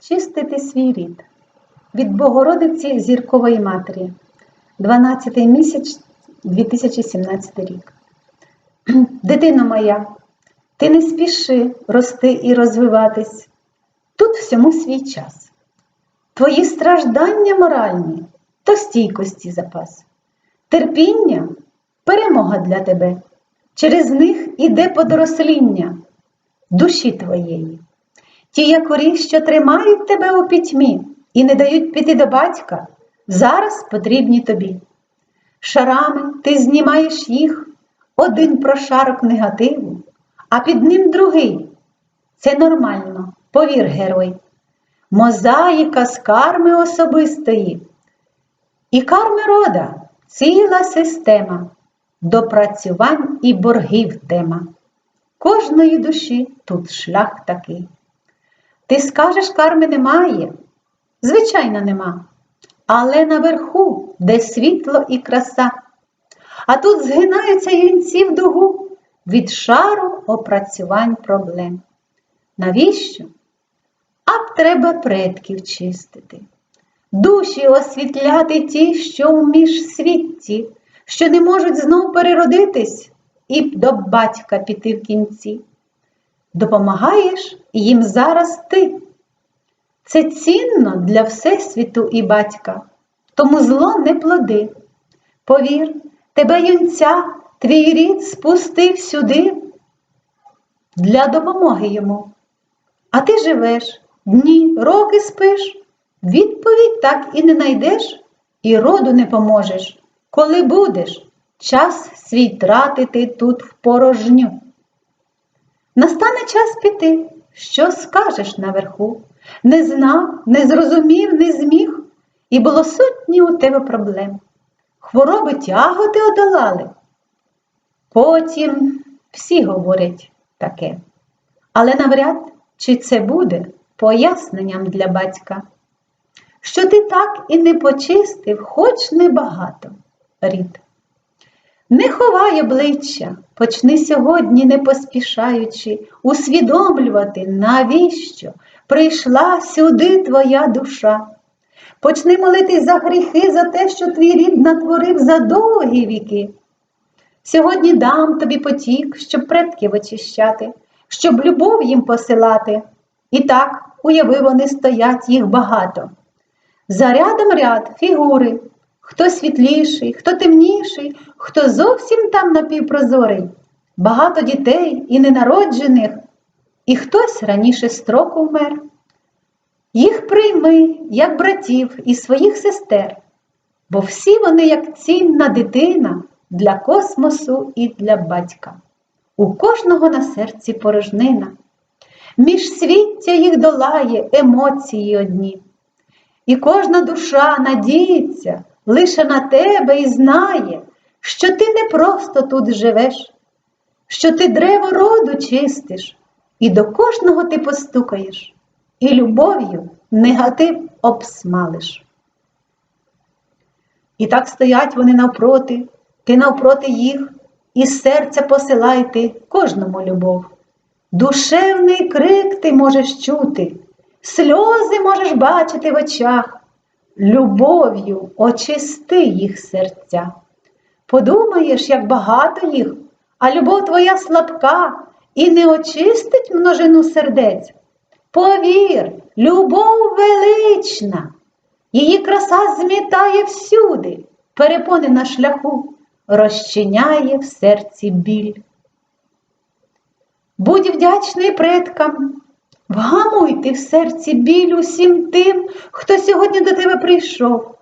Чистити свій рід від Богородиці Зіркової Матері, 12 місяць 2017 рік. Дитино моя, ти не спіши рости і розвиватись. Тут всьому свій час. Твої страждання моральні то стійкості запас. Терпіння перемога для тебе. Через них іде подоросління душі твоєї. Ті якорі, що тримають тебе у пітьмі і не дають піти до батька, зараз потрібні тобі. Шарами ти знімаєш їх, один прошарок негативу, а під ним другий. Це нормально, повір, герой. Мозаїка з карми особистої. І карми рода ціла система, допрацювань і боргів тема. Кожної душі тут шлях такий. Ти скажеш, карми немає? Звичайно, нема. Але наверху, де світло і краса. А тут згинаються юнці в дугу від шару опрацювань проблем. Навіщо? А треба предків чистити, душі освітляти ті, що в міжсвітті, що не можуть знов переродитись і до батька піти в кінці. Допомагаєш їм зараз ти. Це цінно для Всесвіту і батька, тому зло не плоди. Повір, тебе юнця, твій рід спустив сюди для допомоги йому. А ти живеш, дні, роки спиш, відповідь так і не найдеш, і роду не поможеш, коли будеш час свій тратити тут в порожню. Настане час піти, що скажеш наверху. Не знав, не зрозумів, не зміг, і було сотні у тебе проблем. Хвороби тяготи одолали. Потім всі говорять таке. Але навряд чи це буде поясненням для батька, що ти так і не почистив, хоч небагато рід. Не ховай обличчя, почни сьогодні, не поспішаючи, усвідомлювати, навіщо прийшла сюди твоя душа. Почни молитись за гріхи, за те, що твій рід натворив за довгі віки. Сьогодні дам тобі потік, щоб предків очищати, щоб любов їм посилати. І так, уяви, вони стоять, їх багато. За рядом ряд фігури, хто світліший, хто темніший, хто зовсім там напівпрозорий, багато дітей і ненароджених, і хтось раніше строку вмер. Їх прийми, як братів і своїх сестер, бо всі вони, як цінна дитина для космосу і для батька. У кожного на серці порожнина. Міжсвіття їх долає емоції одні. І кожна душа надіється лише на тебе і знає, що ти не просто тут живеш, що ти древо роду чистиш, і до кожного ти постукаєш, і любов'ю негатив обсмалиш. І так стоять вони навпроти, ти навпроти їх, і серця посилайте кожному любов. Душевний крик ти можеш чути, сльози можеш бачити в очах, любов'ю очисти їх серця. Подумаєш, як багато їх, а любов твоя слабка і не очистить множину сердець. Повір, любов велична, її краса змітає всюди, перепони на шляху, розчиняє в серці біль. Будь вдячний предкам, вгамуйте в серці біль усім тим, хто сьогодні до тебе прийшов,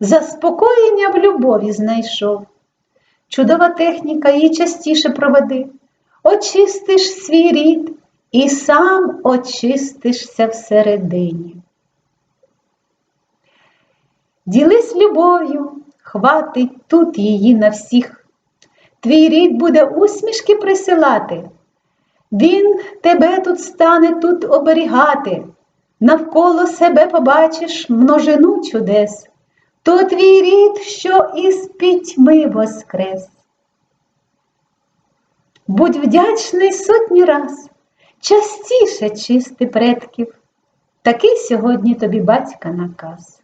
заспокоєння в любові знайшов. Чудова техніка її частіше проведи, очистиш свій рід і сам очистишся всередині. Ділись любов'ю, хватить тут її на всіх. Твій рід буде усмішки присилати. Він тебе тут стане тут оберігати, навколо себе побачиш множину чудес, то твій рід, що із пітьми воскрес. Будь вдячний сотні раз, частіше чисти предків, Такий сьогодні тобі батька наказ.